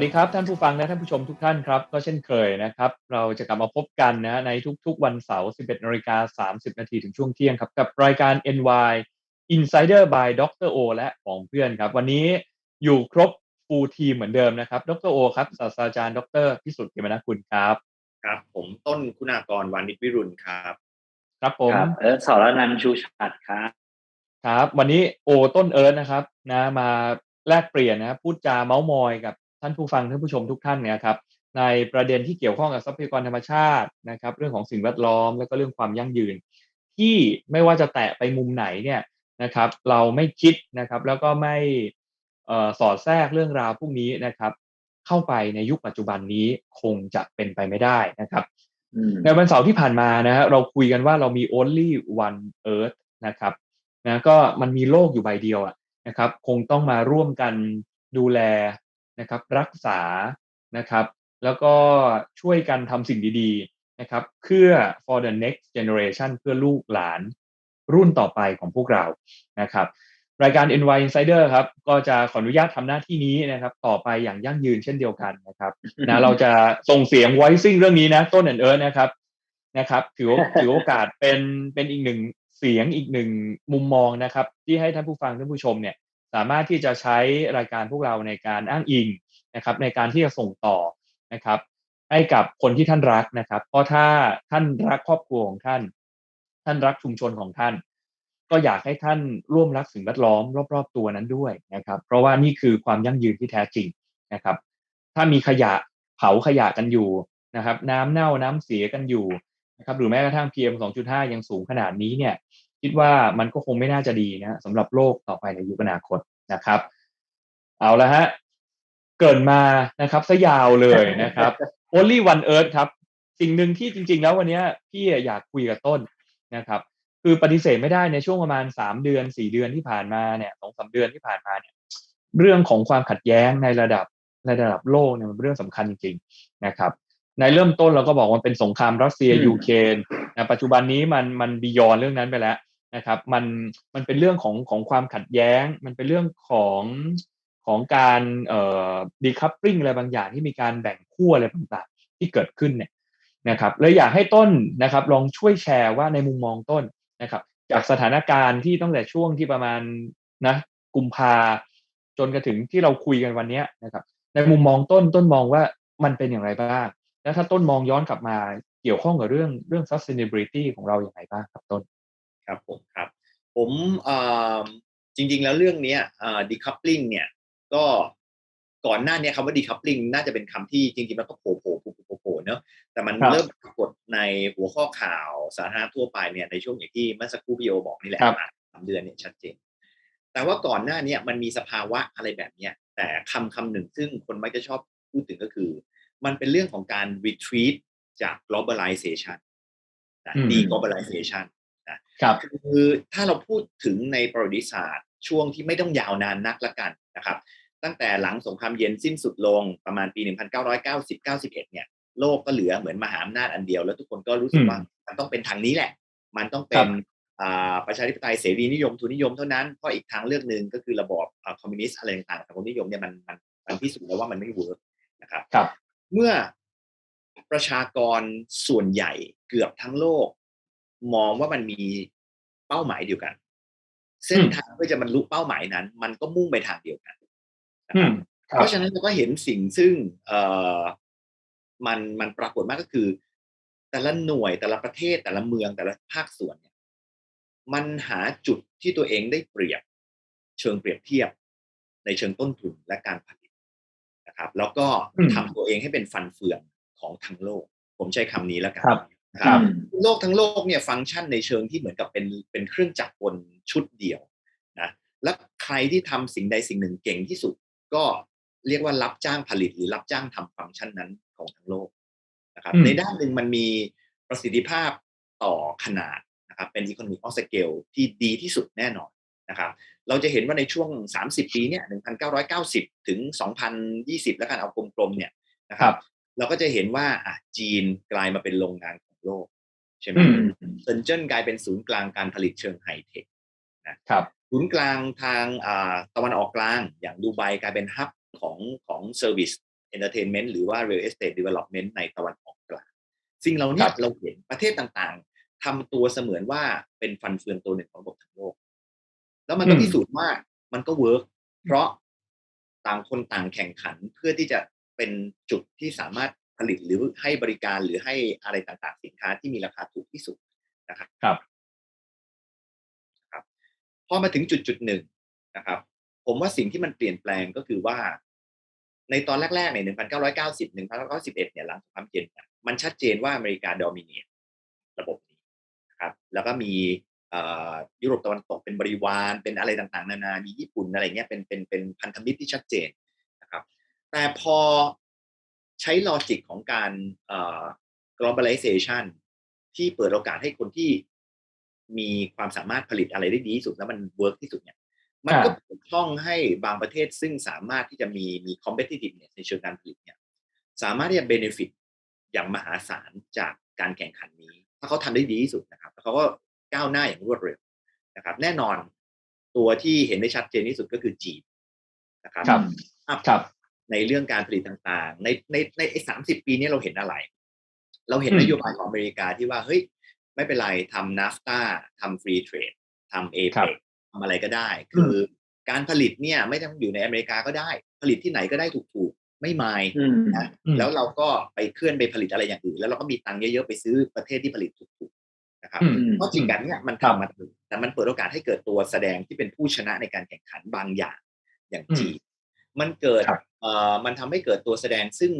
สวัสดีครับท่านผู้ฟังและท่านผู้ชมทุกท่านครับ ก็เช่นเคยนะครับ เราจะกลับมาพบกันนะในทุกๆ วันเสาร์ 11นาฬิกา30 นาทีถึงช่วงเที่ยงครับกับรายการ NY Insider by Dr. O และของเพื่อนครับ วันนี้อยู่ครบฟูลทีมเหมือนเดิมนะครับ ดรโอครับศาสตราจารย์ดรพิสุทธิ์เกมนาคุณครับครับ ผมต้นคุณากรวานิชวิรุณครับ ครับผมครับเออสรนันท์ชูชัดครับ ครับ วันนี้โอต้นเอิร์ธนะครับ นะ มาแลกเปลี่ยนนะครับพูดจาเมาส์มอยกับ ท่านผู้ฟังท่านผู้ชมทุกท่านเนี่ยครับในประเด็นที่เกี่ยวข้องกับทรัพยากรธรรมชาตินะครับเรื่องของสิ่งแวดล้อมแล้วก็เรื่องความยั่งยืน ที่ไม่ว่าจะแตะไปมุมไหนเนี่ยนะครับเราไม่คิดนะครับแล้วก็ไม่เอ่อสอดแทรกเรื่องราวพวกนี้นะครับเข้าไปในยุคปัจจุบันนี้คงจะเป็นไปไม่ได้นะครับอืมในวันเสาร์ที่ผ่านมานะฮะเราคุยกันว่าเรามี only one earth นะครับนะก็มันมีโลกอยู่ใบเดียวอะนะครับคงต้องมาร่วมกันดูแล นะครับรักษานะครับ แล้วก็ช่วยกันทำสิ่งดีๆนะครับเพื่อ for the next generation เพื่อลูกหลานรุ่นต่อไปของพวกเรานะครับ รายการ NY Insider ครับ ก็จะขออนุญาตทำหน้าที่นี้นะครับ ต่อไปอย่างยั่งยืนเช่นเดียวกันนะครับนะเราจะส่งเสียง voicing เรื่องนี้นะต้นเอิร์ธนะครับนะครับถือว่าถือโอกาสเป็นเป็นอีกหนึ่งเสียงอีกหนึ่งมุมมองนะครับ ที่ให้ท่านผู้ฟังท่านผู้ชมเนี่ย สามารถที่จะใช้รายการพวกเราในการอ้างอิงนะครับในการที่จะส่งต่อนะครับ ให้กับคนที่ท่านรักนะครับ เพราะถ้าท่านรักครอบครัวของท่าน ท่านรักชุมชนของท่าน ก็อยากให้ท่านร่วมรักสิ่งแวดล้อมรอบๆตัวนั้นด้วยนะครับ เพราะว่านี่คือความยั่งยืนที่แท้จริงนะครับ ถ้ามีขยะเผาขยะกันอยู่นะครับ น้ำเน่าน้ำเสียกันอยู่นะครับหรือแม้กระทั่ง PM 2.5 ยังสูงขนาดนี้เนี่ย คิดว่ามันก็คงไม่น่าจะดีนะสำหรับโลกต่อไปในยุคอนาคตนะครับ เอาละฮะ เกิดมานะครับซะยาวเลยนะครับ only one earth ครับ สิ่งหนึ่งที่จริง ๆ แล้ววันเนี้ยพี่อยากคุยกับต้นนะครับ คือปฏิเสธไม่ได้ในช่วงประมาณสามเดือนสี่เดือนที่ผ่านมาเนี่ยสองสามเดือนที่ผ่านมาเนี่ย เรื่องของความขัดแย้งในระดับในระดับโลกเนี่ยมันเป็นเรื่องสำคัญจริงๆนะครับในเริ่มต้นเราก็บอกว่าเป็นสงครามรัสเซียอืมยูเครนนะปัจจุบันนี้มันมันบียอนเรื่องนั้นไปแล้ว นะครับมันมันเป็นเรื่องของของความขัดแย้ง มันเป็นเรื่องของของการเอ่อดีคัพปริงอะไรบางอย่างที่มีการแบ่งขั้วอะไรต่างๆ ที่เกิดขึ้นเนี่ยนะครับเลยอยากให้ต้นนะครับลองช่วยแชร์ว่าในมุมมองต้นนะครับจากสถานการณ์ที่ตั้งแต่ช่วงที่ประมาณนะกุมภาจนกระถึงที่เราคุยกันวันนี้นะครับ ในมุมมองต้นต้นมองว่ามันเป็นอย่างไรบ้าง แล้วถ้าต้นมองย้อนกลับมาเกี่ยวข้องกับเรื่องเรื่อง sustainability ของเราอย่างไรบ้างครับต้น ครับผมครับ ผมเอ่อจริง ๆ แล้วเรื่องเนี้ยเอ่อ decoupling เนี่ยก็ก่อนหน้าเนี้ยคำว่า decoupling น่าจะเป็นคำที่จริง ๆ มันก็โผล่โผล่โผล่โผล่โผล่เนอะแต่มันครับเริ่มปรากฏในหัวข้อข่าวสาธารณะทั่วไปเนี่ยในช่วงอย่างที่เมื่อสักครู่พี่โอบอกนี่แหละครับประมาณสามเดือนเนี่ยชัดเจน แต่ว่าก่อนหน้าเนี้ยมันมีสภาวะอะไรแบบเนี้ยแต่คำคำหนึ่งซึ่งคนมักจะชอบพูดถึงก็คือ มันเป็นเรื่องของการ retreat จาก globalization นะอื ม deglobalization ครับคือถ้าเราพูดถึงในประวัติศาสตร์ ช่วงที่ไม่ต้องยาวนานนักละกันนะครับ ตั้งแต่หลังสงครามเย็นสิ้นสุดลงประมาณปี 1990-91 เนี่ยโลกก็เหลือเหมือนมหาอำนาจอันเดียว แล้วทุกคนก็รู้สึกอืมว่ามันต้องเป็นทางนี้แหละ มันต้องเป็ครันบอ่าประชาธิปไตยเสรีนิยมทุนนิยมเท่านั้นเพราะอีกทางเลือกหนึ่งก็คือระบอบอ่าคอมมิวนิสต์อะไรต่างๆสังคมนิยมเนี่ยมันมันมันพิสูจน์แล้วว่ามันไม่เวิร์กนะครับครับเมื่อประชากรส่วนใหญ่เกือบทั้งโลก มองว่ามันมีเป้าหมายเดียวกัน เส้นทางเพื่อจะบรรลุเป้าหมายนั้น มันก็มุ่งไปทางเดียวกันนะอืครับมครัเพบราะฉะนั้นเราก็เห็นสิ่งซึ่งเอ่อมันมันปรากฏมากก็คือ แต่ละหน่วยแต่ละประเทศแต่ละเมืองแต่ละภาคส่วนเนี่ย มันหาจุดที่ตัวเองได้เปรียบ เชิงเปรียบเทียบ ในเชิงต้นทุนและการผลิตนะครับ แล้วก็อืมทำตัวเองให้เป็นฟันเฟืองของทั้งโลก ผมใช้คำนี้แล้วกันครับนะครับ โลกทั้งโลกเนี่ยฟังก์ชันในเชิงที่เหมือนกับเป็นเป็นเครื่องจักรกลชุดเดียวนะและใครที่ทำสิ่งใดสิ่งหนึ่งเก่งที่สุด ก็เรียกว่ารับจ้างผลิตหรือรับจ้างทำฟังก์ชันนั้นของทั้งโลกนะครับอืมในด้านหนึ่งมันมีประสิทธิภาพต่อขนาดนะครับเป็น economic of scale ที่ดีที่สุดแน่นอนนะครับเราจะเห็นว่าในช่วง 30 ปีเนี่ย1990 ถึง 2020 แล้วกันเอากลมๆเนี่ยนะคครัรับบเราก็จะเห็นว่าอะจีนกลายมาเป็นโรงงาน ของโลก ใช่ไหมอืมเซินเจิ้นกลายเป็นศูนย์กลางการผลิตเชิงไฮเทคนะครับศูนย์กลางทางอ่าตะวันออกกลางอย่างดูไบกลายเป็นฮับของของเซอร์วิส entertainment หรือว่า real estate development ในตะวันออกกลางสิ่งเราเนี่คยรับเราเห็นประเทศต่างๆทำตัวเสมือนว่าเป็นฟันเฟืองตัวหนึ่งของระบบทั้งโลก แล้วมันก็อืมพิสูจน์ว่ามันก็เวิร์กเพราะต่างคนต่างแข่งขันเพื่อที่จะเป็นจุดที่สามารถ ผลิตหรือให้บริการหรือให้อะไรต่างๆ สินค้าที่มีราคาถูกที่สุดนะครับครับพอมาถึงจุดจุดหนึ่งนะครับ ผมว่าสิ่งที่มันเปลี่ยนแปลงก็คือว่า ในตอนแรกๆใน 1990 1991 เนี่ยหลังสงครามเย็นเนี่ยมันชัดเจนว่าอเมริกาดอมิเนียระบบนี้นะครับแล้วก็มีเอ่อยุโรปตะวันตกเป็นบริวารเป็นอะไรต่างๆ นานา มีญี่ปุ่นอะไรเงี้ยเป็นเป็นเป็นพันธมิตรที่ชัดเจนนะครับ แต่พอ ใช้ลอจิกของการเอ่อ globalization ที่เปิดโอกาสให้คนที่มีความสามารถผลิตอะไรได้ดีที่สุดแล้วมันเวิร์กที่สุดเนี่ย มันก็อ่าเปิดช่องให้บางประเทศซึ่งสามารถที่จะมีมี competitiveness ในเชิงการผลิตเนี่ย สามารถที่จะ benefit อย่างมหาศาลจากการแข่งขันนี้ ถ้าเขาทำได้ดีที่สุดนะครับแล้วเขาก็ก้าวหน้าอย่างรวดเร็วนะครับ แน่นอนตัวที่เห็นได้ชัดเจนที่สุดก็คือจีนนะครับครับอัพครับ ในเรื่องการผลิตต่างๆ ในในในไอ้สามสิบปีนี้เราเห็นอะไร เราเห็นอืมนโยบายของอเมริกาที่ว่าเฮ้ยไม่เป็นไรทำนาฟตาทำฟรีเทรดทำเอครัเปบทำอะไรก็ได้ คือการผลิตเนี่ยไม่ต้องอยู่ในอเมริกาก็ได้ ผลิตที่ไหนก็ได้ถูกๆ ไม่มายอืมนะอืมแล้วเราก็ไปเคลื่อนไปผลิตอะไรอย่างอื่น แล้วเราก็มีตังค์เยอะๆไปซื้อประเทศที่ผลิตถูกๆนะครับอืมเพราะจริงกันเนี่ยมันครับทำมาถึงแต่มันเปิดโอกาสให้เกิดตัวแสดงที่เป็นผู้ชนะในการแข่งขันบางอย่างอย่างอืมจีนมันเกิดครับเอ่อ มันทำให้เกิดตัวแสดงซึ่ง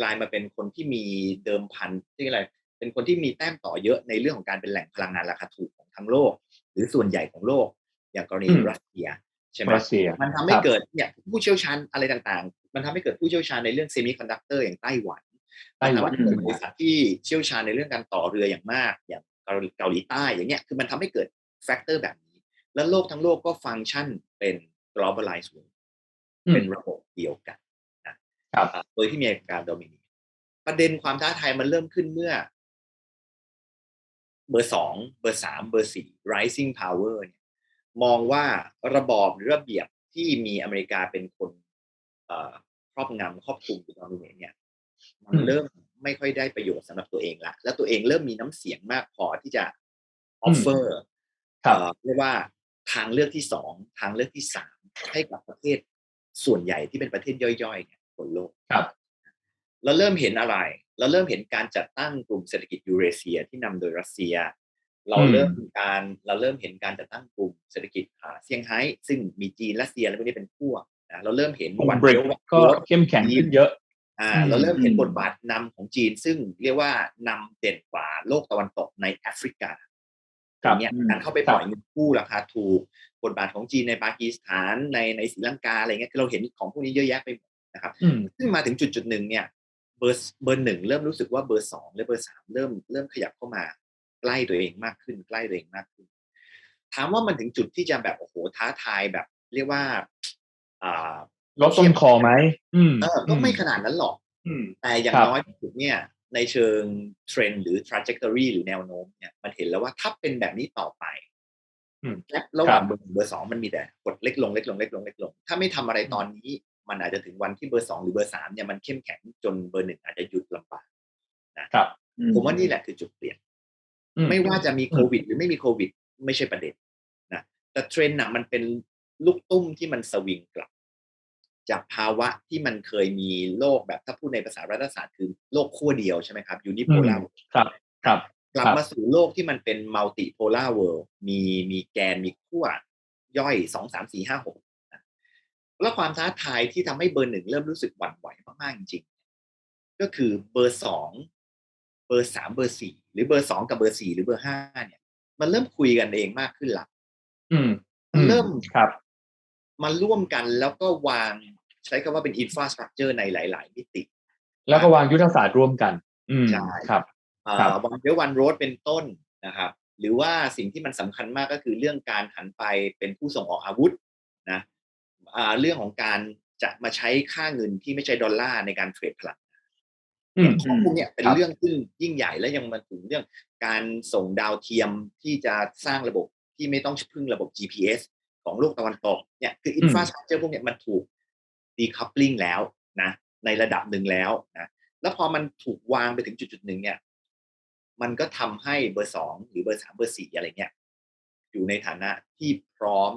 กลายมาเป็นคนที่มีเดิมพันที่อะไร เป็นคนที่มีแต้มต่อเยอะในเรื่องของการเป็นแหล่งพลังงานราคาถูกของทั้งโลก หรือส่วนใหญ่ของโลก อย่างกรณีอืมรัสเซียใช่ไหมรัสเซีย มันทำให้ครับเกิดเนี่ยผู้เชี่ยวชาญอะไรต่างๆ มันทำให้เกิดผู้เชี่ยวชาญในเรื่องเซมิคอนดักเตอร์อย่างไต้หวันไต้หวันมัทำให้เกิดบริษัทที่เชี่ยวชาญในเรื่องการต่อเรืออย่างมาก อย่างเกาหลีเกาหลีใต้อย่างเงี้ยคือมันทำให้เกิดแฟกเตอร์แบบนี้ แล้วโลกทั้งโลกก็ฟังก์ชันเป็น globalized world อืมเป็นระบบเดียวกันนะ ครับอ่าโดยที่มีการโดมินีประเด็นความท้าทายมันเริ่มขึ้นเมื่อ เบอร์สองเบอร์สามเบอร์สี่ rising power เนี่ยมองว่าระบอบหรือระเบียบที่มีอเมริกาเป็นคนเอ่อครอบงำครอบคลุมอยู่ตอนนี้เนี่ย มันอืมเริ่มไม่ค่อยได้ประโยชน์สำหรับตัวเองละแล้วตัวเองเริ่มมีน้ำเสียงมากพอที่จะ offer ครับเอ่อเรียกว่าทางเลือกที่สองทางเลือกที่สามให้กับประเทศส่วนใหญ่ที่เป็นประเทศย่อยๆเนี่ย บนโลกครับเราเริ่มเห็นอะไร เราเริ่มเห็นการจัดตั้งกลุ่มเศรษฐกิจยูเรเซียที่นำโดยรัสเซีย เราอืมเริ่มการเราเริ่มเห็นการจัดตั้งกลุ่มเศรษฐกิจอ่าเซี่ยงไฮ้ซึ่งมีจีนรัสเซียอะไรพวกนี้เป็นพวกนะเราเริ่มเห็นกลุ่มวันบริกเดียววันก็โรดเข้มแข็งขึ้นเยอะอ่าอืมเราเริ่มเห็นอืมบทบาทนำของจีน ซึ่งเรียกว่านำเด่นกว่าโลกตะวันตกในแอฟริกาครับอย่างเงี้ยอืมการเข้าไปปล่อยเงินกู้ราคาถูกบทบาทของจีนในปากีสถานในในศรีลังกาอะไรเงี้ยคือเราเห็นของพวกนี้เยอะแยะไปหมด นะครับอืมซึ่งมาถึงจุดจุดหนึ่งเนี่ยเบอร์เบอร์หนึ่งเริ่มรู้สึกว่าเบอร์สองและเบอร์สามเริ่มเริ่มขยับเข้ามาใกล้ตัวเองมากขึ้น ใกล้ตัวเองมากขึ้น ถามว่ามันถึงจุดที่จะแบบโอ้โหท้าทายแบบ เรียกว่าอ่าลดต้นคอไหมอืมเออก็ไม่ขนาดนั้นหรอกอืมแต่อย่างครับน้อยที่สุดเนี่ย ในเชิงเทรนด์หรือ trajectory หรือแนวโน้มเนี่ยมันเห็นแล้วว่าถ้าเป็นแบบนี้ต่อไปอืมและระหว่างครับเบอร์หนึ่งเบอร์สองมันมีแต่กดเล็กลงเล็กลงเล็กลงเล็กลง ถ้าไม่ทำอะไรตอนนี้ มันอาจจะถึงวันที่เบอร์สองหรือเบอร์สามเนี่ยมันเข้มแข็งจนเบอร์หนึ่งอาจจะหยุดลำบากครับผมว่านี่แหละคือจุดเปลี่ยนอืไม่ว่าจะมีโควิด หรือไม่มีโควิด ไม่ใช่ประเด็นนะแต่เทรนด์น่ะมันเป็นลูกตุ้มที่มันสวิงกลับ จากภาวะที่มันเคยมีโลกแบบถ้าพูดในภาษารัฐศาสตร์คือโลกขั้วเดียวใช่ไหมครับยูนิโพลาร์ครับ ครับ กลับครับมาสู่โลกที่มันเป็นมัลติโพลาร์เวิลด์มีมีแกนมีขั้วย่อยสองสามสี่ห้าหก แล้วความท้าทายที่ทำให้เบอร์หนึ่งเริ่มรู้สึกหวั่นไหวมากๆจริงๆก็คือเบอร์สองเบอร์สามเบอร์สี่หรือเบอร์สองกับเบอร์สี่หรือเบอร์ห้าเนี่ย มันเริ่มคุยกันเองมากขึ้นละอืมมันเริ่มครับมาร่วมกันแล้วก็วางใช้คำว่าเป็นอินฟราสตรักเจอร์ในหลาย ๆ มิติ แล้วก็วางยุทธศาสตร์ร่วมกันอืมใช่ครับอ่าครับวันเดวันโรดเป็นต้นนะครับหรือว่าสิ่งที่มันสำคัญมากก็คือเรื่องการหันไปเป็นผู้ส่งออกอาวุธนะอ่า เรื่องของการจะมาใช้ค่าเงินที่ไม่ใช่ดอลลาร์ในการเทรดพลังอืมของพวกเนี้ยเป็นครับเรื่องซึ่งยิ่งใหญ่และยังมาถึงเรื่องการส่งดาวเทียมที่จะสร้างระบบที่ไม่ต้องพึ่งระบบ GPS ของโลกตะวันตกเนี่ยคืออินฟราสตรักเจอร์พวกเนี้ยมันถูก decoupling แล้วนะในระดับหนึ่งแล้วนะแล้วพอมันถูกวางไปถึงจุดจุดหนึ่งเนี่ยมันก็ทำให้เบอร์สองหรือเบอร์สามเบอร์สี่อะไรเงี้ยอยู่ในฐานะที่พร้อม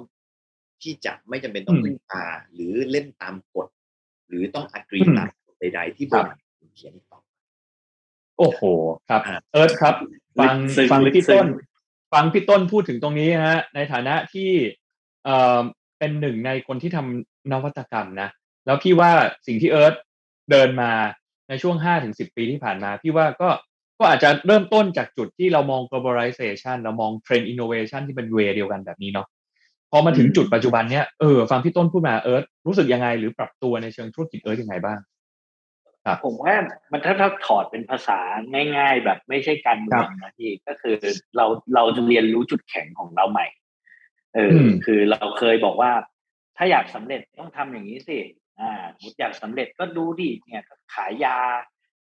ที่จะไม่จำเป็นต้องพึ่งพาหรือเล่นตามกฎ หรือต้องอักรีตามกฎใด ๆ ที่เบอร์เขียนต่อโอ้โห ครับอ่าเอิร์ธครับ ฟังลึกซึ้งฟังลึกพี่ซึ้ต้งนฟังพี่ต้นพูดถึงตรงนี้ฮะ ในฐานะที่เอ่อเป็นหนึ่งในคนที่ทำนวัตกรรมนะ แล้วพี่ว่าสิ่งที่เอิร์ธเดินมาในช่วงห้าถึงสิบปีที่ผ่านมา พี่ว่าก็ก็อาจจะเริ่มต้นจากจุดที่เรามอง globalization เรามอง trend innovation ที่เป็นเวเดียวกันแบบนี้เนาะ พอมาถึงจุดปัจจุบันเนี้ยเออฟังพี่ต้นพูดมาเอิร์ธรู้สึกยังไง หรือปรับตัวในเชิงธุรกิจเอิร์ธยังไงบ้างผมว่ามันถ้าถ้าถอดเป็นภาษาง่าย ๆ แบบไม่ใช่การเมืองนะพี่ก็คือเราเราจะเรียนรู้จุดแข็งของเราใหม่เอออมคือเราเคยบอกว่า ถ้าอยากสำเร็จต้องทำอย่างนี้สิอ่าสมมติอยากสำเร็จก็ดูดิเนี่ยขายยา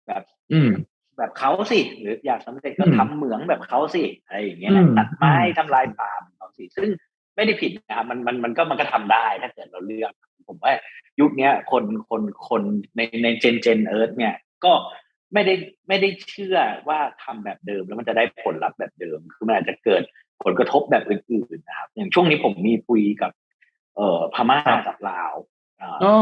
แบบ อืมแบบเขาสิ หรืออยากสำเร็จก็อืมทำเหมืองแบบเขาสิอะไรอย่างเงี้ยอืนะมตัดไม้อืมทำลายป่าเหมือนเขาสิซึ่ง ไม่ได้ผิดนะครับมันมันมันก็มันก็ทำได้ถ้าเกิดเราเลือก ผมว่ายุคเนี้ยคนคนคนในในเจนเจนเอิร์ธเนี่ยก็ไม่ได้ไม่ได้เชื่อว่าทำแบบเดิมแล้วมันจะได้ผลลัพธ์แบบเดิม คือมันอาจจะเกิดผลกระทบแบบอื่นๆนะครับ อย่างช่วงนี้ผมมีคุยกับ เอ่อพม่าครับกับลาวอ่าอ๋อ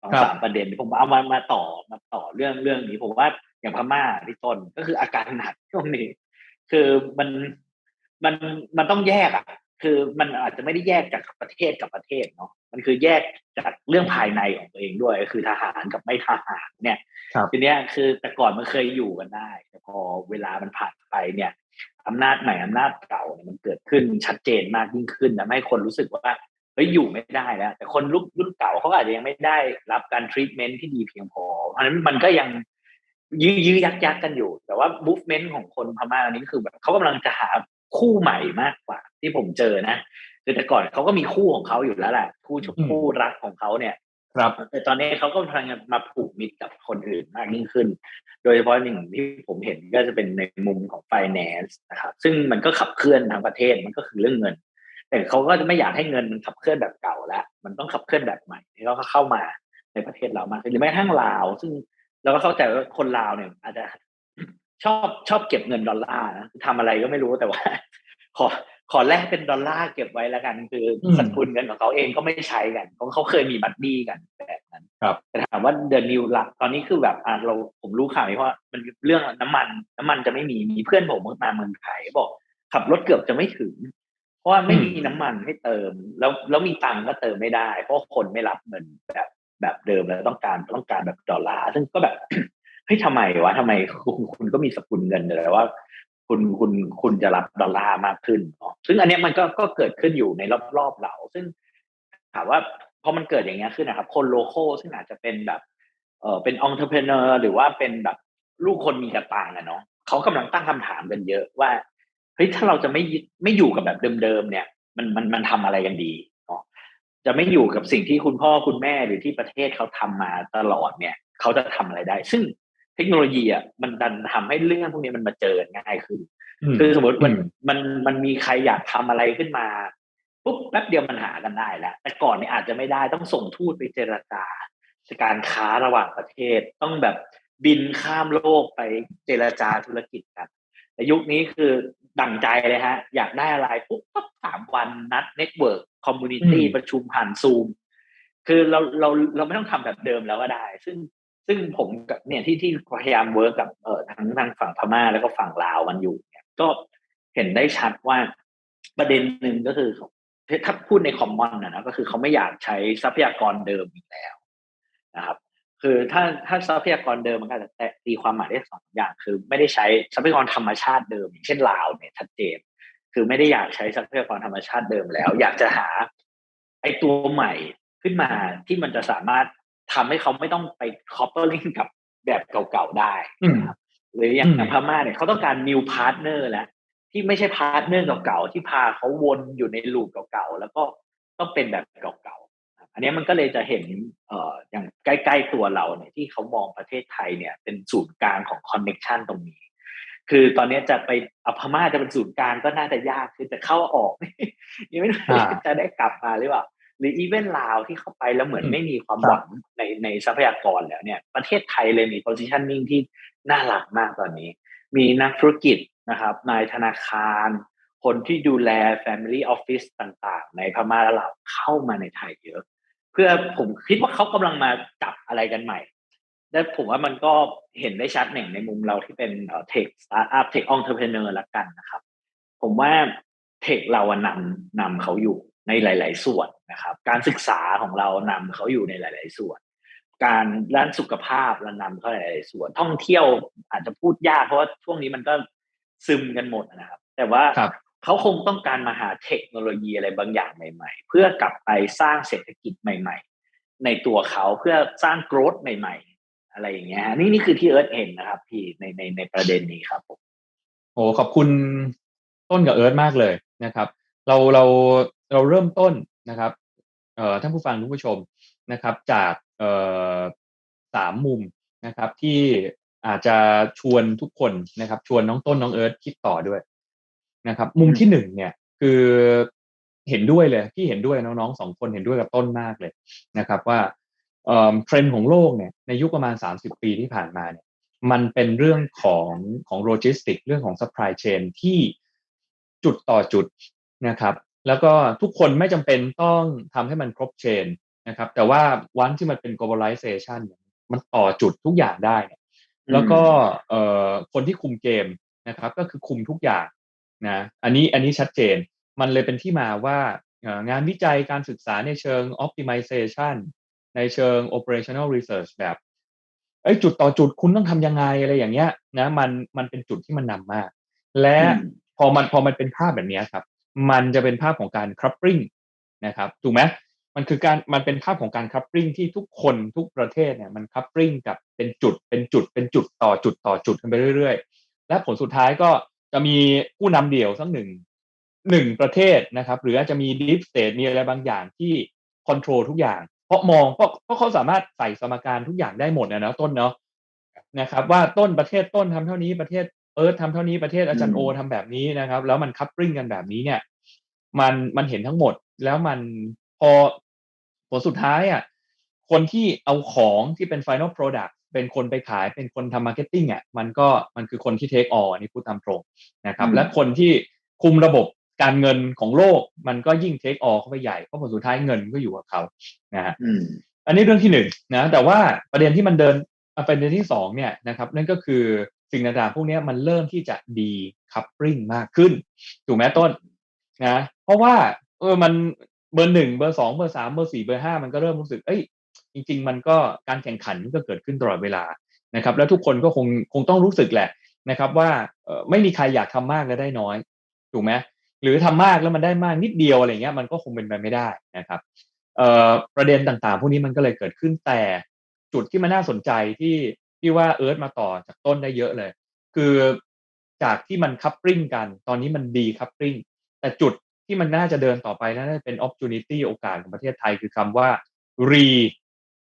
สองครับสามประเด็นผมเอามามาต่อมาต่อเรื่องเรื่องนี้ ผมว่าอย่างพม่าที่ต้นก็คืออาการหนักช่วงนี้ คือมันมันมันต้องแยกอะ คือมันอาจจะไม่ได้แยกจากประเทศกับประเทศเนาะมันคือแยกจากเรื่องภายในของตัวเองด้วยก็คือทหารกับไม่ทหารเนี่ยครับทีเนี้ยคือแต่ก่อนมันเคยอยู่กันได้แต่พอเวลามันผ่านไปเนี่ยอำนาจใหม่อำนาจเก่าเนี่ยมันเกิดขึ้นชัดเจนมากยิ่งขึ้นทำให้คนรู้สึกว่าเฮ้ยอยู่ไม่ได้แล้ว แต่คนรุ่นรุ่นเก่าเขาอาจจะยังไม่ได้รับการทรีทเมนที่ดีเพียงพอ เพราะฉะนั้นมันก็ยังยื้อยื้อยักยักกันอยู่ แต่ว่า movement ของคนพม่าอันนี้คือแบบเขากำลังจะหา คู่ใหม่มากกว่า ที่ผมเจอนะคือแต่ก่อนเขาก็มีคู่ของเขาอยู่แล้วแหละคู่ชอืมคู่รักของเขาเนี่ย ครับแต่ตอนนี้เขาก็พยายามมาผูกมิตรกับคนอื่นมากยิ่งขึ้น โดยเฉพาะหนึ่งที่ผมเห็นก็จะเป็นในมุมของ finance นะครับซึ่งมันก็ขับเคลื่อนทางประเทศมันก็คือเรื่องเงิน แต่เขาก็จะไม่อยากให้เงินมันขับเคลื่อนแบบเก่าแล้วมันต้องขับเคลื่อนแบบใหม่ที่เขาก็เข้ามาในประเทศเรามากขึ้นหรือแม้กระทั่งลาว ซึ่งเราก็เข้าใจว่าคนลาวเนี่ยอาจจะ ชอบชอบเก็บเงินดอลลาร์นะทำอะไรก็ไม่รู้แต่ว่า ขอขอแลกเป็นดอลลาร์เก็บไว้แล้วกัน คืออมสกุลเงินของเขาเองก็ไม่ใช้กันเพราะเขาเคยมีบัตรดีกันแบบนั้นครับแต่ถามว่าเด e n นิวหลักตอนนี้คือแบบอะเราผมรู้ข่าวนี้เพราะว่ามันเรื่องน้ำมัน น้ำมันจะไม่มีมีเพื่อนผมมาเมืองไทยบอก ขับรถเกือบจะไม่ถึง เพราะว่าไม่มีน้ำมันให้เติม แล้วแล้วมีตังค์ก็เติมไม่ได้ เพราะคนไม่รับเงินแบบแบบเดิมแล้วต้องการต้องการแบบดอลลาร์ซึ่งก็แบบ เฮ้ยทำไมวะทำไมคุณคุณก็มีสกุลเงินแต่ว่า คุณคุณคุณจะรับดอลลาร์มากขึ้นเนาะซึ่งอันนี้มันก็ก็เกิดขึ้นอยู่ในรอบๆเรา ซึ่งถามว่าพอมันเกิดอย่างเงี้ยขึ้นนะครับ คนโลโก้ซึ่งอาจจะเป็นแบบเออเป็นองค์ประกอบหรือว่าเป็นแบบลูกคนมีกระตังอะเนาะเขากำลังตั้งคำถามกันเยอะว่าเฮ้ยถ้าเราจะไม่ไม่อยู่กับแบบเดิมๆเนี่ย มันมันมันทำอะไรกันดีเนาะจะไม่อยู่กับสิ่งที่คุณพ่อคุณแม่หรือที่ประเทศเขาทำมาตลอดเนี่ย เขาจะทำอะไรได้ ซึ่ง เทคโนโลยีอะมันดันทำให้เรื่องพวกนี้มันมาเจอง่ายขึ้นอืมคือสมมติมันอืมมันมันมีใครอยากทำอะไรขึ้นมาปุ๊บแป๊บเดียวมันหากันได้แล้ว แต่ก่อนเนี่ยอาจจะไม่ได้ต้องส่งทูตไปเจรจาการค้าระหว่างประเทศต้องแบบบินข้ามโลกไปเจรจาธุรกิจกันแต่ยุคนี้คือดั่งใจเลยฮะ อยากได้อะไรปุ๊บปั๊บสามวันนัดเน็ตเวิร์กคอมมูนิตี้อืมประชุมผ่านซูม คือเราเราเราไม่ต้องทำแบบเดิมแล้วก็ได้ ซึ่ง ซึ่งผมกับเนี่ยที่ที่พยายามเวิร์กกับเออทั้งทางฝั่งพม่าแล้วก็ฝั่งลาวมันอยู่เนี่ยก็เห็นได้ชัดว่าประเด็นหนึ่งก็คือถ้าพูดในคอมมอนนะนะก็คือเขาไม่อยากใช้ทรัพยากรเดิมอีกแล้วนะครับ คือถ้าถ้าทรัพยากรเดิมมันก็จะตะตีความหมายได้สองอย่าง คือ ไม่ได้ใช้ทรัพยากรธรรมชาติเดิมอย่างเช่นลาวเนี่ยชัดเจน คือไม่ได้อยากใช้ทรัพยากรธรรมชาติเดิมแล้ว อยากจะหา ไอ้ตัวใหม่ขึ้นมาที่มันจะสามารถ ทำให้เขาไม่ต้องไปคอปเปอร์ลิงกับแบบเก่าๆได้อืมนะครับหรืออย่างอืมพม่าเนี่ยเขาต้องการ new partner แล้วที่ไม่ใช่พาร์ทเนอร์เก่าๆที่พาเขาวนอยู่ในลูปเก่าๆแล้วก็ต้องเป็นแบบเก่าๆอันนี้มันก็เลยจะเห็นเอ่ออย่างใกล้ๆตัวเราเนี่ยที่เขามองประเทศไทยเนี่ย เป็นศูนย์กลางของคอนเน็ชันตรงนี้ คือตอนนี้จะไปเอาพม่าจะเป็นศูนย์กลางก็น่าจะยากคือจะเข้าออกยังไม่รู้อ่าจะได้กลับมาหรือเปล่า หรืออีเวนต์ลาวที่เข้าไปแล้วเหมือนอืมไม่มีความหวังในในทรัพยากรแล้วเนี่ยประเทศไทยเลยมี positioning ที่น่ารักมากตอนนี้ มีนักธุรกิจนะครับนายธนาคาร คนที่ดูแล Family Office ต่าง ๆ ในพม่าและลาวเข้ามาในไทยเยอะ เพื่อผมคิดว่าเขากำลังมาจับอะไรกันใหม่และผมว่ามันก็เห็นได้ชัดหนึ่งในมุมเราที่เป็นเทคสตาร์ทอัพเทคองค์เทอร์เพเนอร์ละกันนะครับ ผมว่าเทคเราอะนำนำเขาอยู่ ในหลาย ๆ ส่วนนะครับ การศึกษาของเรานำเขาอยู่ในหลาย ๆ ส่วน การด้านสุขภาพเรานำเขาในหลาย ๆ ส่วน ท่องเที่ยวอาจจะพูดยากเพราะว่าช่วงนี้มันก็ซึมกันหมดนะครับ แต่ว่าครับเขาคงต้องการมาหาเทคโนโลยีอะไรบางอย่างใหม่ ๆ เพื่อกลับไปสร้างเศรษฐกิจใหม่ ๆ ในตัวเขาเพื่อสร้างโกรธใหม่ ๆ อะไรอย่างเงี้ยฮะนี่นี่คือที่เอิร์ธเห็นนะครับพี่ในในในประเด็นนี้ครับผมโอ้ขอบคุณต้นกับเอิร์ธมากเลยนะครับ เราเรา เราเริ่มต้นนะครับเอ่อท่านผู้ฟังทุกผู้ชมนะครับ จากเอ่อสามมุมนะครับที่อาจจะชวนทุกคนนะครับ ชวนน้องต้นน้องเอิร์ธคิดต่อด้วยนะครับ มุมที่หนึ่งเนี่ยคือเห็นด้วยเลยพี่เห็นด้วยน้องๆสองคนเห็นด้วยกับต้นมากเลยนะครับ ว่าเอ่อเทรนด์ของโลกเนี่ยในยุคประมาณ 30 ปีที่ผ่านมาเนี่ยมันเป็นเรื่องของของโลจิสติกเรื่องของ supply chain ที่จุดต่อจุดนะครับ แล้วก็ทุกคนไม่จำเป็นต้องทำให้มันครบเชนนะครับ แต่ว่าวันที่มันเป็น globalization เนี่ยมันต่อจุดทุกอย่างได้เนี่ยแล้วก็เอ่อคนที่คุมเกมนะครับ ก็คือคุมทุกอย่างนะอันนี้อันนี้ชัดเจนมันเลยเป็นที่มาว่าเอ่องานวิจัยการศึกษาในเชิง optimization ในเชิง operational research แบบเอ้ยจุดต่อจุดคุณต้องทำยังไงอะไรอย่างเงี้ยนะมันมันเป็นจุดที่มันนำมาก และอืมพอมันพอมันเป็นภาพแบบเนี้ยครับ มันจะเป็นภาพของการคัพปริ้งนะครับถูกไหมมันคือการมันเป็นภาพของการคัพปริ้งที่ทุกคนทุกประเทศเนี่ยมันคัพปริ้งกับเป็นจุดเป็นจุดเป็นจุดต่อจุดต่อจุดกันไปเรื่อย ๆ และผลสุดท้ายก็จะมีผู้นำเดี่ยวสักหนึ่งหนึ่งประเทศนะครับ หรืออาจจะมีดีฟสเตทมีอะไรบางอย่างที่คอนโทรลทุกอย่าง เพราะมองเพราะเพราะเขาสามารถใส่สมการทุกอย่างได้หมดนะนะต้นเนาะนะครับ ว่าต้นประเทศต้นทำเท่านี้ประเทศ เอิร์ธทำเท่านี้ประเทศอาจารย์โอทำแบบนี้นะครับ แล้วมันคัพปริงกันแบบนี้เนี่ย มันมันเห็นทั้งหมดแล้วมันพอผลสุดท้ายอะคนที่เอาของที่เป็น final product เป็นคนไปขายเป็นคนทำมาร์เก็ตติ้งอะมันก็มันคือคนที่ take all อันนี้พูดตามตรงนะครับอืมและคนที่คุมระบบการเงินของโลก มันก็ยิ่ง take all เข้าไปใหญ่เพราะผลสุดท้ายเงินก็อยู่กับเขานะฮะอืมอันนี้เรื่องที่หนึ่งนะแต่ว่าประเด็นที่มันเดินอะประเด็นที่สองเนี่ยนะครับ นั่นก็คือ สิ่งต่างๆพวกนี้มันเริ่มที่จะดีคัพปริงมากขึ้น ถูกไหมต้นนะ เพราะว่าเออมันเบอร์หนึ่งเบอร์สองเบอร์สามเบอร์สี่เบอร์ห้ามันก็เริ่มรู้สึกเอ้ยจริง ๆ มันก็การแข่งขันก็เกิดขึ้นตลอดเวลานะครับ แล้วทุกคนก็คงคงต้องรู้สึกแหละนะครับ ว่าเออไม่มีใครอยากทำมากและได้น้อย ถูกไหมหรือทำมากแล้วมันได้มากนิดเดียวอะไรเงี้ยมันก็คงเป็นไปไม่ได้นะครับเออประเด็นต่างๆ พวกนี้มันก็เลยเกิดขึ้นแต่จุดที่มันน่าสนใจที่ ที่ว่าเอิร์ธมาต่อจากต้นได้เยอะเลย คือจากที่มันคัพปริงกัน ตอนนี้มันดีคัพปริงแต่จุดที่มันน่าจะเดินต่อไปน่าจะเป็น opportunity โอกาสของประเทศไทยคือคำว่า re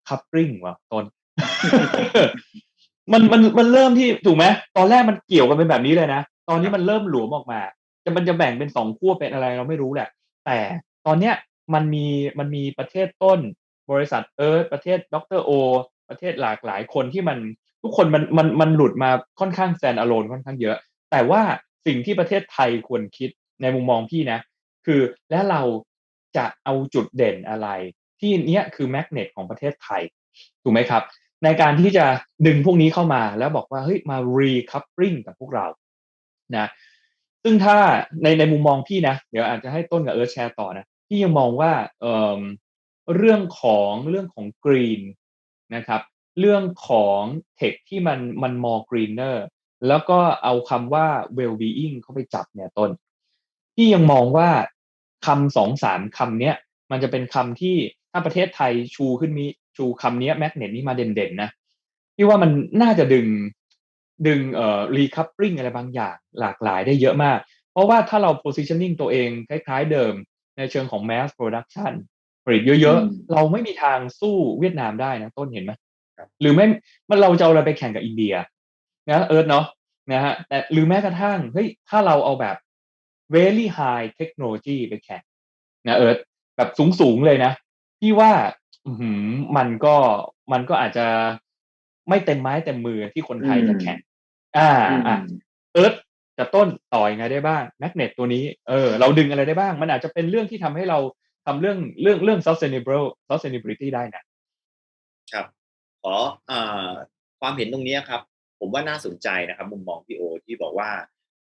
coupling ว่ะต้นมันมันมันเริ่มที่ถูกไหมตอนแรกมันเกี่ยวกันเป็นแบบนี้เลยนะ ตอนนี้มันเริ่มหลวมออกมาจะมันจะแบ่งเป็นสองขั้วเป็นอะไรเราไม่รู้แหละ แต่ตอนเนี้ยมันมีมันมีประเทศต้น บริษัทเอิร์ธประเทศดรโอ ประเทศหลากหลายคนที่มัน ทุกคนมันมันมันหลุดมาค่อนข้างแซนอโลนค่อนข้างเยอะ แต่ว่าสิ่งที่ประเทศไทยควรคิดในมุมมองพี่นะ คือและเราจะเอาจุดเด่นอะไร ที่เนี้ยคือแมกเนตของประเทศไทย ถูกไหมครับ ในการที่จะดึงพวกนี้เข้ามาแล้วบอกว่าเฮ้ยมา recoupling กับพวกเรานะซึ่งถ้าในในมุมมองพี่นะ เดี๋ยวอาจจะให้ต้นกับเอิร์ธแชร์ต่อนะพี่ยังมองว่าเอ่อเรื่องของเรื่องของ green นะครับ เรื่องของเทคที่มันมัน more greener แล้วก็เอาคำว่า well being เข้าไปจับเนี่ยต้นพี่ยังมองว่าคำสองสามคำเนี้ยมันจะเป็นคำที่ถ้าประเทศไทยชูขึ้นมีชูคำเนี้ยแมกเนตนี้มาเด่นๆนะพี่ว่ามันน่าจะดึงดึงเอ่อ recoupling อะไรบางอย่างหลากหลายได้เยอะมาก เพราะว่าถ้าเรา positioning ตัวเองคล้ายๆเดิมในเชิงของ mass production ผลิตเยอะอืมๆเราไม่มีทางสู้เวียดนามได้นะต้นเห็นไหม ครับ หรือไม่มันเราจะเอาอะไรไปแข่งกับอินเดียนะเอิร์ธเนาะนะฮะแต่หรือแม้กระทั่งเฮ้ยถ้าเราเอาแบบ very high technology ไปแข่งนะเอิร์ธแบบสูงๆเลยนะพี่ว่าอือหือมันก็มันก็อาจจะไม่เต็มไม้เต็มมือที่คนไทยจะแข่งอ่าอ่าเอิร์ธกับต้นต่อยังไงได้บ้างแมกเนตตัวนี้เออเราดึงอะไรได้บ้าง มันอาจจะเป็นเรื่องที่ทำให้เราทำเรื่องเรื่องเรื่อง sustainable sustainability ได้นะครับ ขออ่าความเห็นตรงนี้ครับ ผมว่าน่าสนใจนะครับมุมมองพี่โอที่บอกว่า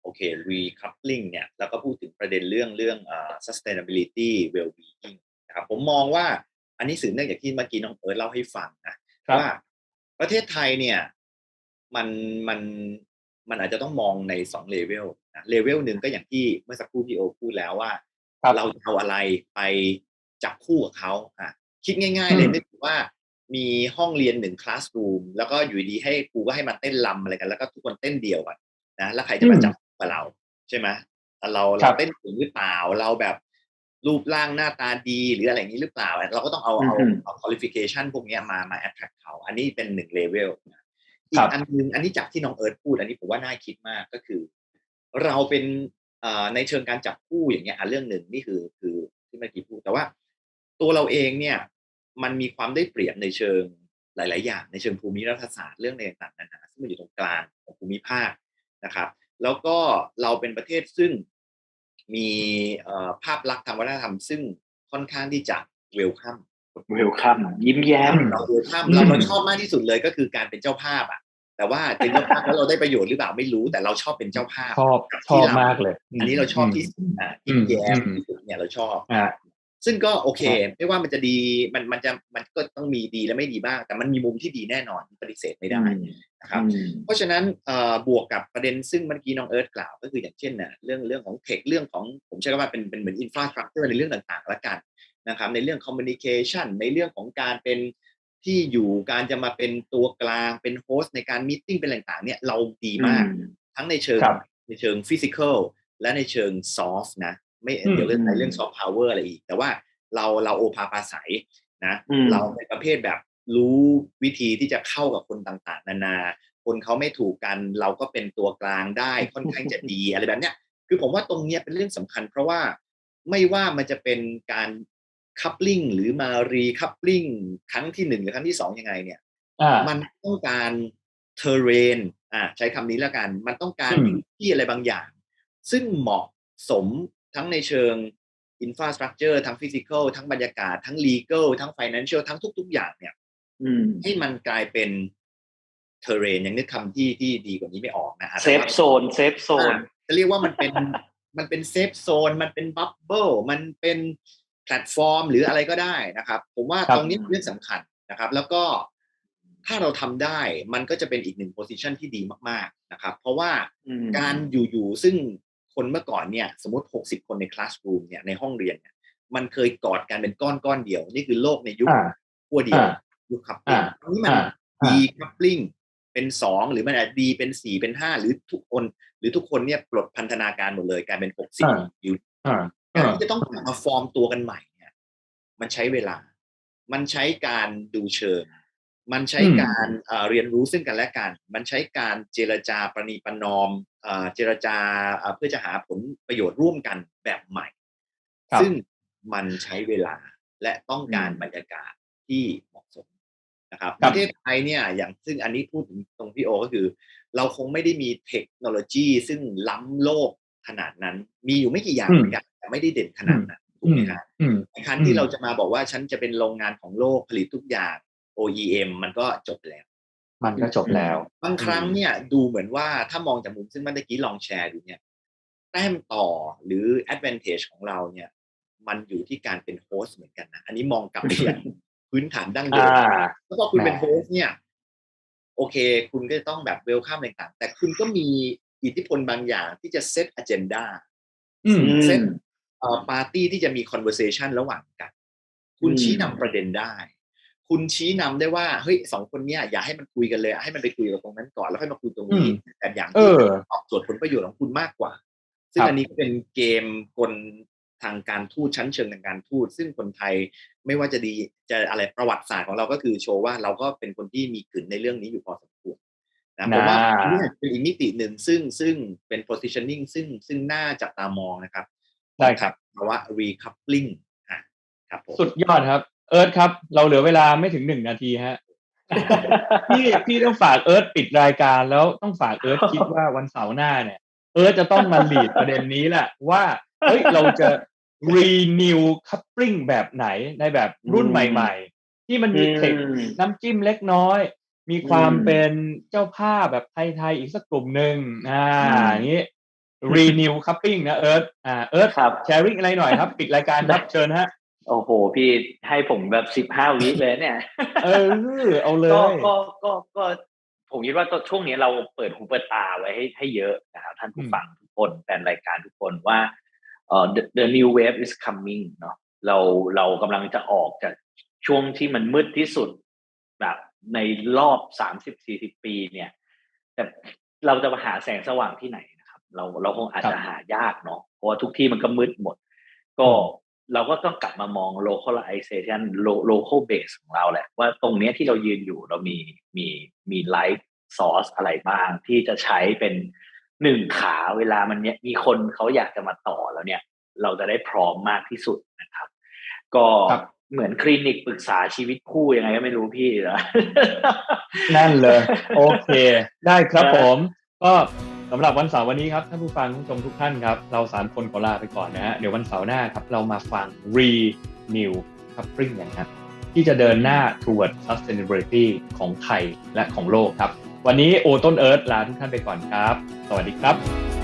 โอเค recoupling เนี่ยแล้วก็พูดถึงประเด็นเรื่องเรื่องอ่า sustainability well-being นะครับผมมองว่าอันนี้สืบเนื่องจากที่เมื่อกี้น้องเอิร์ธเล่าให้ฟังนะว่าประเทศไทยเนี่ยมันมันมันอาจจะต้องมองในสองเลเวลนะเลเวลหนึ่งก็อย่างที่เมื่อสักครู่พี่โอพูดแล้วว่า เราจะเอาอะไรไปจับคู่กับเขาอะคิดง่าย ๆ เลยนึกว่า มีห้องเรียนหนึ่งคลาสรูมแล้วก็อยู่ดีให้ครูก็ให้มาเต้นลำอะไรกัน แล้วก็ทุกคนเต้นเดียวกันนะแล้วใครจะมาจับกับเรา ใช่ไหมเราเราเต้นถึงหรือเปล่าเราแบบรูปร่างหน้าตาดีหรืออะไรอย่างนี้หรือเปล่า เราก็ต้องเอาเอาเอา qualification พวกนี้มามา attract เขา อันนี้เป็นหนึ่งเลเวลอีกอันนึงอันนี้จากที่น้องเอิร์ธพูด อันนี้ผมว่าน่าคิดมากก็คือ เราเป็นในเชิงการจับคู่อย่างเงี้ยอันเรื่องหนึ่งนี่คือคือที่เมื่อกี้พูดแต่ว่า ตัวเราเองเนี่ย มันมีความได้เปรียบในเชิงหลาย ๆ อย่าง ในเชิงภูมิรัฐศาสตร์เรื่องในต่างๆนานาซึ่งมันอยู่ตรงกลางของภูมิภาคนะครับ แล้วก็เราเป็นประเทศซึ่งมีภาพลักษณ์ทางวัฒนธรรม ซึ่งค่อนข้างที่จะเวลคัมเวลคัมยิ้มแย้มเราเวลคัมเราเราชอบมากที่สุดเลยก็คือการเป็นเจ้าภาพอะ แต่ว่าเป็นเจ้าภาพแล้วเราได้ประโยชน์หรือเปล่าไม่รู้แต่เราชอบเป็นเจ้าภาพชอบชอบมากเลย อันนี้เราชอบที่สุดอะยิ้มแย้มที่สุดเนี่ยเราชอบอ่า ซึ่งก็โอเค ไม่ว่ามันจะดีมันมันจะมันก็ต้องมีดีและไม่ดีบ้าง แต่มันมีมุมที่ดีแน่นอนปฏิเสธไม่ได้นะครับเพราะฉะนั้นบวกกับประเด็นซึ่งเมื่อกี้น้องเอิร์ธกล่าว ก็คืออย่างเช่นนะเรื่องเรื่องของเทคเรื่องของผมใช้คำว่าเป็นเป็นเหมือนอินฟราสตรักเจอร์ในเรื่องต่างๆละกันนะครับในเรื่องคอมมิวนิเคชันในเรื่องของการเป็นที่อยู่การจะมาเป็นตัวกลางเป็นโฮสต์ในการมิ팅เป็นต่างๆเนี่ยเราดีมาก ทั้งในเชิงในเชิงฟิสิกอลและในเชิงซอฟต์นะ ไม่เดี๋ยวเรื่องในเรื่องซอฟต์พาวเวอร์อะไรอีก แต่ว่าเราเราโอภาปาศัยนะ เราเป็นประเภทแบบรู้วิธีที่จะเข้ากับคนต่างๆ นานา คนเขาไม่ถูกกันเราก็เป็นตัวกลางได้ค่อนข้างจะดีอะไรแบบเนี้ยคือผมว่าตรงเนี้ยเป็นเรื่องสำคัญ เพราะว่าไม่ว่ามันจะเป็นการคัพลิงหรือมารีคัพลิงครั้งที่หนึ่งหรือครั้งที่สองยังไงเนี่ยมันต้องการเทเรนอ่าใช้คำนี้แล้วกัน มันต้องการที่อะไรบางอย่าง ซึ่งเหมาะสม ทั้งในเชิงอินฟราสตรักเจอร์ทั้งฟิสิกอลทั้งบรรยากาศ ทั้งลีเกลทั้งฟินแลนเชียลทั้งทุก ๆ อย่างเนี่ยให้มันกลายเป็นเทเรนยังนึกคำที่ที่ดีกว่านี้ไม่ออกนะเซฟโซนเซฟโซนจะเรียกว่ามันเป็นมันเป็นเซฟโซนมันเป็นบับเบิลมันเป็นแพลตฟอร์มหรืออะไรก็ได้นะครับ ผมว่าตรงนี้เรื่องสำคัญนะครับ แล้วก็ถ้าเราทำได้มันก็จะเป็นอีกหนึ่งโพสิชันที่ดีมาก ๆนะครับ เพราะว่าการอยู่ๆซึ่ง คนเมื่อก่อนเนี่ยสมมติ 60 คนในคลาสรูมเนี่ยในห้องเรียนเนี่ยมันเคยกอดกันเป็นก้อนก้อนเดียว นี่คือโลกในยุคขั้วเดียวยุคคัพปิ้งตรงนี้มันดีคัพปิ้งเป็นสองหรือมันอาจดีเป็นสี่เป็นห้าหรือทุกคน หรือทุกคนเนี่ยปลดพันธนาการหมดเลยกลายเป็นหกสิบอยู่การที่จะต้องมาฟอร์มตัวกันใหม่เนี่ยมันใช้เวลา มันใช้การดูเชิง มันใช้การเรียนรู้ซึ่งกันและกัน มันใช้การเจรจาประนีประนอมเจรจาเพื่อจะหาผลประโยชน์ร่วมกันแบบใหม่ ซึ่งมันใช้เวลาและต้องการบรรยากาศที่เหมาะสมนะครับประเทศไทยเนี่ยอย่างซึ่งอันนี้พูดถึงตรงพี่โอก็คือ เราคงไม่ได้มีเทคโนโลยีซึ่งล้ำโลกขนาดนั้น มีอยู่ไม่กี่อย่างเหมือนกันแต่ไม่ได้เด่นขนาดนั้นถูกไหมครับคันที่เราจะมาบอกว่าฉันจะเป็นโรงงานของโลกผลิตทุกอย่าง OEM มันก็จบแล้ว มันก็จบแล้ว บางครั้งเนี่ยดูเหมือนว่าถ้ามองจากมุมซึ่งเมื่อกี้ลองแชร์ดูเนี่ยแต้มต่อหรือ advantage ของเราเนี่ย มันอยู่ที่การเป็นโฮสต์เหมือนกันนะ อันนี้มองกลับไปอย่างพื้นฐานดั้งเดิมแล้วก็คุณเป็นโฮสต์เนี่ย โอเค คุณก็จะต้องแบบเวลข้ามต่างๆ แต่คุณก็มีอิทธิพลบางอย่างที่จะเซตอเจนดาเซตปาร์ตี้ที่จะมีคอนเวอร์เซชันระหว่างกัน คุณชี้นำประเด็นได้ คุณชี้นำได้ว่าเฮ้ยสองคนเนี้ยอย่าให้มันคุยกันเลยให้มันไปคุยกับตรงนั้นก่อนแล้วค่อยมาคุยตรงนี้แต่อย่างที่ตอบโจทย์ผลประโยชน์ของคุณมากกว่า ซึ่งอันนี้เป็นเกมกลทางการทูตชั้นเชิงทางการทูตซึ่งคนไทยไม่ว่าจะดีจะอะไรประวัติศาสตร์ของเราก็คือโชว์ว่าเราก็เป็นคนที่มีกลิ่นในเรื่องนี้อยู่พอสมควรนะผมว่านี่เป็นอีกมิติหนึ่งซึ่งซึ่งเป็น positioning ซึ่งซึ่งน่าจับตามองนะครับได้ครับเพราะว่า recoupling ครับสุดยอดครับ เอิร์ธครับ เราเหลือเวลาไม่ถึงหนึ่งนาทีฮะพี่พี่ต้องฝากเอิร์ธปิดรายการแล้วต้องฝากเอิร์ธคิดว่าวันเสาร์หน้าเนี่ยเอิร์ธจะต้องมาลีดประเด็นนี้แหละว่าเฮ้ยเราจะ renew coupling แบบไหนในแบบรุ่นใหม่ ๆ ที่มันมีเทคอืมน้ำจิ้มเล็กน้อย มีความอืมเป็นเจ้าภาพแบบไทย ๆ อีกสักกลุ่มหนึ่งอ่าอืมอย่างนี้ renew coupling นะเอิร์ธอ่าเอิร์ธครับแชร์ริ่งอะไรหน่อยครับ ปิดรายการครับเชิญฮะ โอ้โห พี่ให้ผมแบบสิบห้าวิเลยเนี่ย เออ เอาเลก็ยก็ก็ก็ผมคิดว่าตอนช่วงนี้เราเปิดหูเปิดตาไว้ให้ให้เยอะนะครับท่านผู้ฟังทุกคนแฟนรายการทุกคนว่าเอ่อ the, the new wave is coming เนาะเราเรากำลังจะออกจากช่วงที่มันมืดที่สุดแบบในรอบสามสิบสี่สิบปีเนี่ย แต่เราจะมาหาแสงสว่างที่ไหนนะครับ เราเราคงอาจครับจะหายากเนาะเพราะว่าทุกที่มันก็มืดหมด ก็ เราก็ต้องกลับมามอง localization lo- local base ของเราแหละ ว่าตรงเนี้ยที่เรายืนอยู่เรามีมีมี light source อะไรบ้าง ที่จะใช้เป็นหนึ่งขาเวลามันเนี้ยมีคนเขาอยากจะมาต่อแล้วเนี่ย เราจะได้พร้อมมากที่สุดนะครับ ก็ครับเหมือนคลินิกปรึกษาชีวิตคู่ยังไงก็ไม่รู้พี่นะนั่นเลย โอเค ได้ครับเออผม ก็ สำหรับวันเสาร์วันนี้ครับท่านผู้ฟังผู้ชมทุกท่านครับ เราสามคนขอลาไปก่อนนะฮะเดี๋ยววันเสาร์หน้าครับ เรามาฟัง renew coupling กันครับที่จะเดินหน้า toward sustainability ของไทยและของโลกครับ วันนี้โอต้นเอิร์ธลาทุกท่านไปก่อนครับ สวัสดีครับ